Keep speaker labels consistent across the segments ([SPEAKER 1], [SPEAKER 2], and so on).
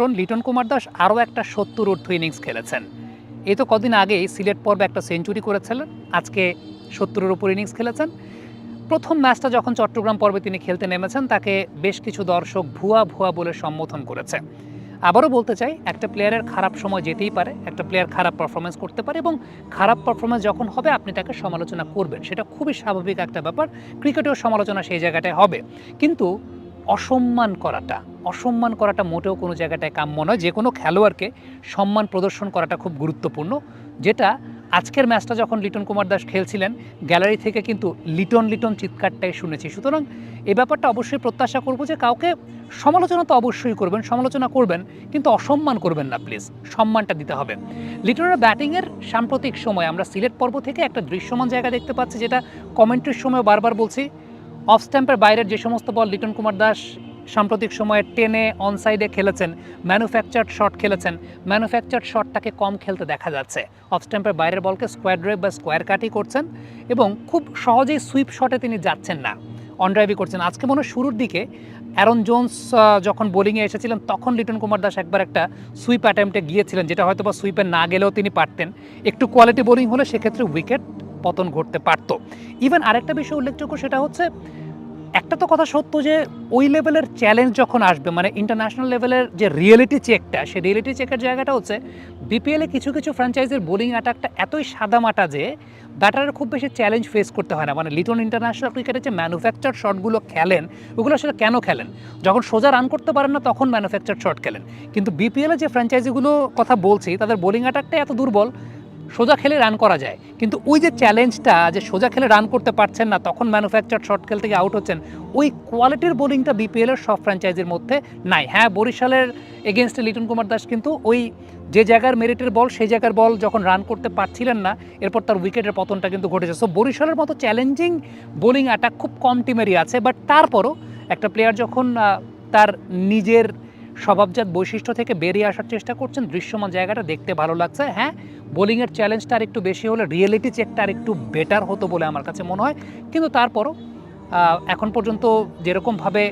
[SPEAKER 1] লিটন কুমার দাস আরও একটা সত্তর ঊর্ধ্ব ইনিংস খেলেছেন। এই তো কদিন আগেই সিলেট পর্বে একটা সেঞ্চুরি করেছিলেন, আজকে সত্তরের উপর ইনিংস খেলেছেন। প্রথম ম্যাচটা যখন চট্টগ্রাম পর্বে তিনি খেলতে নেমেছেন, তাকে বেশ কিছু দর্শক ভুয়া ভুয়া বলে সম্বোধন করেছে। আবারও বলতে চাই, একটা প্লেয়ারের খারাপ সময় যেতেই পারে, একটা প্লেয়ার খারাপ পারফরমেন্স করতে পারে এবং খারাপ পারফরমেন্স যখন হবে, আপনি তাকে সমালোচনা করবেন। সেটা খুবই স্বাভাবিক একটা ব্যাপার, ক্রিকেটেও সমালোচনা সেই জায়গাটায় হবে। কিন্তু অসম্মান করাটা অসম্মান করাটা মোটেও কোনো জায়গাটায় কাম্য নয়। যে কোনো খেলোয়াড়কে সম্মান প্রদর্শন করাটা খুব গুরুত্বপূর্ণ। যেটা আজকের ম্যাচটা যখন লিটন কুমার দাস খেলছিলেন, গ্যালারি থেকে কিন্তু লিটন লিটন চিৎকারটাই শুনেছি। সুতরাং এ ব্যাপারটা অবশ্যই প্রত্যাশা করব যে কাউকে সমালোচনা তো অবশ্যই করবেন, সমালোচনা করবেন, কিন্তু অসম্মান করবেন না, প্লিজ। সম্মানটা দিতে হবে। লিটনের ব্যাটিংয়ের সাম্প্রতিক সময় আমরা সিলেট পর্ব থেকে একটা দৃশ্যমান জায়গা দেখতে পাচ্ছি, যেটা কমেন্ট্রির সময় বারবার বলছি, অফ স্ট্যাম্পের বাইরের যে সমস্ত বল লিটন কুমার দাস সাম্প্রতিক সময়ে টেনে অনসাইডে খেলেছেন ম্যানুফ্যাকচার্ড শট খেলেছেন। ম্যানুফ্যাকচার্ড শটটাকে কম খেলতে দেখা যাচ্ছে। অফ স্ট্যাম্পের বাইরের বলকে স্কোয়ার ড্রাইভ বা স্কোয়ার কাটই করছেন এবং খুব সহজেই সুইপ শটে তিনি যাচ্ছেন না। অন ড্রাইভই করছেন। আজকে মনে শুরুর দিকে অ্যারন জোন্স যখন বোলিংয়ে এসেছিলেন, তখন লিটন কুমার দাস একবার একটা সুইপ অ্যাটেম্পটে গিয়েছিলেন, যেটা হয়তো বা সুইপে না গেলেও তিনি পারতেন। একটু কোয়ালিটি বোলিং হলে সেক্ষেত্রে উইকেট পতন ঘটতে পারতো। ইভেন আরেকটা বিষয় উল্লেখযোগ্য, সেটা হচ্ছে একটা তো কথা সত্য যে ওই লেভেলের চ্যালেঞ্জ যখন আসবে মানে ইন্টারন্যাশনাল লেভেলের যে রিয়েলিটি চেকটা সেই রিয়েলিটি চেকের জায়গাটা হচ্ছে বিপিএলে কিছু কিছু ফ্র্যাঞ্চাইজির বোলিং অ্যাটাকটা এতই সাদামাটা যে ব্যাটারের খুব বেশি চ্যালেঞ্জ ফেস করতে হয় না। মানে লিটন ইন্টারন্যাশনাল ক্রিকেটে যে ম্যানুফ্যাকচার শটগুলো খেলেন, ওগুলো আসলে কেন খেলেন? যখন সোজা রান করতে পারেন না, তখন ম্যানুফ্যাকচার শট খেলেন। কিন্তু বিপিএলে যে ফ্র্যাঞ্চাইজিগুলো কথা বলছি, তাদের বোলিং অ্যাটাকটা এত দুর্বল সোজা খেলে রান করা যায়। কিন্তু ওই যে চ্যালেঞ্জটা যে সোজা খেলে রান করতে পারছেন না, তখন ম্যানুফ্যাকচার শর্ট খেলতে গিয়ে আউট হচ্ছেন, ওই কোয়ালিটির বোলিংটা বিপিএলের সব ফ্র্যাঞ্চাইজির মধ্যে নাই। হ্যাঁ বরিশালের এগেনস্টে লিটন কুমার দাস কিন্তু ওই যে জায়গার মেরিটের বল সেই জায়গার বল যখন রান করতে পারছিলেন না, এরপর তার উইকেটের পতনটা কিন্তু ঘটেছে। সো বরিশালের মতো চ্যালেঞ্জিং বোলিং অ্যাটাক খুব কম টিমেরই আছে বাট তারপরও একটা প্লেয়ার যখন তার নিজের স্বভাবজাত বৈশিষ্ট্য থেকে বেরিয়ে আসার চেষ্টা করছেন। দৃশ্যমান জায়গাটা দেখতে ভালো লাগছে। হ্যাঁ বোলিংয়ের চ্যালেঞ্জটা আর একটু বেশি হলে রিয়েলিটি চেকটা আর একটু বেটার হতো বলে আমার কাছে মনে হয়। কিন্তু তারপরও এখন পর্যন্ত যেরকমভাবে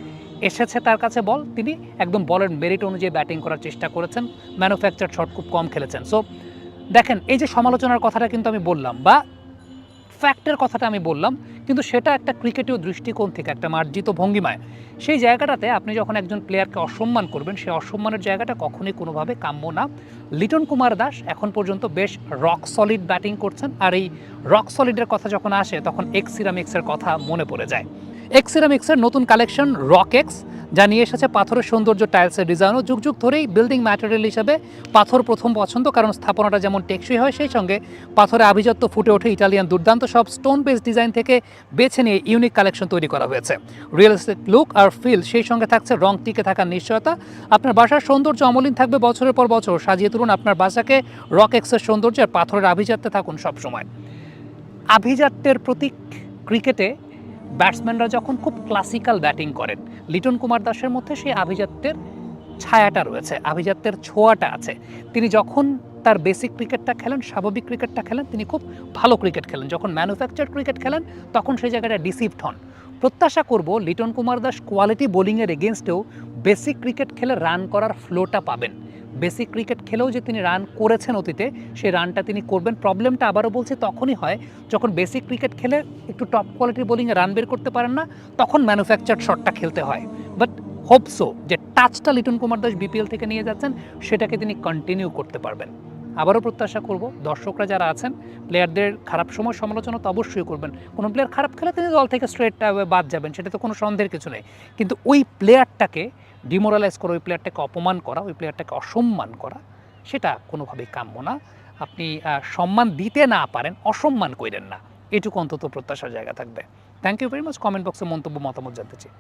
[SPEAKER 1] এসেছে তার কাছে বল, তিনি একদম বলের মেরিট অনুযায়ী ব্যাটিং করার চেষ্টা করেছেন। ম্যানুফ্যাকচার শট খুব কম খেলেছেন। সো দেখেন, এই যে সমালোচনার কথাটা কিন্তু আমি বললাম বা ফ্যাক্টের কথাটা আমি বললাম, কিন্তু সেটা একটা ক্রিকেটীয় দৃষ্টিকোণ থেকে একটা মার্জিত ভঙ্গিমায়। সেই জায়গাটাতে আপনি যখন একজন প্লেয়ারকে অসম্মান করবেন সেই অসম্মানের জায়গাটা কখনই কোনোভাবে কাম্য না। লিটন কুমার দাস এখন পর্যন্ত বেশ রক সলিড ব্যাটিং করছেন, আর এই রক সলিডের কথা যখন আসে, তখন এক্স সিরামিক্সের কথা মনে পড়ে যায়। এক্স সিরামিক্সের নতুন কালেকশন রক এক্স যা নিয়ে এসেছে পাথরের সৌন্দর্য টাইলসের ডিজাইনও যুগ যুগ ধরেই বিল্ডিং ম্যাটেরিয়াল হিসেবে পাথর প্রথম পছন্দ, কারণ স্থাপনাটা যেমন টেকসই হয়, সেই সঙ্গে পাথরে আভিজাত্য ফুটে ওঠে ইটালিয়ান দুর্দান্ত সব স্টোন বেস ডিজাইন থেকে বেছে নিয়ে ইউনিক কালেকশন তৈরি করা হয়েছে। রিয়েলিস্টিক লুক আর ফিল সেই সঙ্গে থাকছে রং টিকে থাকার নিশ্চয়তা। আপনার বাসার সৌন্দর্য অমলিন থাকবে বছরের পর বছর। সাজিয়ে তুলুন আপনার বাসাকে রক এক্সের সৌন্দর্য আর পাথরের আভিজাত্যে থাকুন সবসময়। আভিজাত্যের প্রতীক ক্রিকেটে ব্যাটসম্যানরা যখন খুব ক্লাসিক্যাল ব্যাটিং করেন, লিটন কুমার দাসের মধ্যে সেই আভিজাত্যের ছায়াটা রয়েছে, আভিজাত্যের ছোঁয়াটা আছে। তিনি যখন তার বেসিক ক্রিকেটটা খেলেন, স্বাভাবিক ক্রিকেটটা খেলেন, তিনি খুব ভালো ক্রিকেট খেলেন। যখন ম্যানুফ্যাকচার ক্রিকেট খেলেন, তখন সেই জায়গাটা ডিসিভড হন। প্রত্যাশা করব লিটন কুমার দাস কোয়ালিটি বোলিংয়ের এগেনস্টেও বেসিক ক্রিকেট খেলে রান করার ফ্লোটা পাবেন। বেসিক ক্রিকেট খেলেও যে তিনি রান করেছেন অতীতে সেই রানটা তিনি করবেন। প্রবলেমটা আবারও বলছি, তখনই হয় যখন বেসিক ক্রিকেট খেলে একটু টপ কোয়ালিটির বোলিংয়ে রান বের করতে পারেন না, তখন ম্যানুফ্যাকচার শটটা খেলতে হয়। বাট হোপসো যে টাচটা লিটন কুমার দাস বিপিএল থেকে নিয়ে যাচ্ছেন, সেটাকে তিনি কন্টিনিউ করতে পারবেন। আবারও প্রত্যাশা করব, দর্শকরা যারা আছেন প্লেয়ারদের খারাপ সময় সমালোচনা তো অবশ্যই করবেন। কোনো প্লেয়ার খারাপ খেলে তিনি দল থেকে স্ট্রেট বাদ যাবেন, সেটা তো কোনো সন্দেহের কিছু নেই। কিন্তু ওই প্লেয়ারটাকে ডিমোরালাইজ করা, ওই প্লেয়ারটাকে অপমান করা, ওই প্লেয়ারটাকে অসম্মান করা, সেটা কোনোভাবেই কাম্য না। আপনি সম্মান দিতে না পারেন, অসম্মান করেন না। এটুকু অন্তত প্রত্যাশার জায়গা থাকবে। Thank you very much comment বক্সে মন্তব্য মতামত জানতে চাই।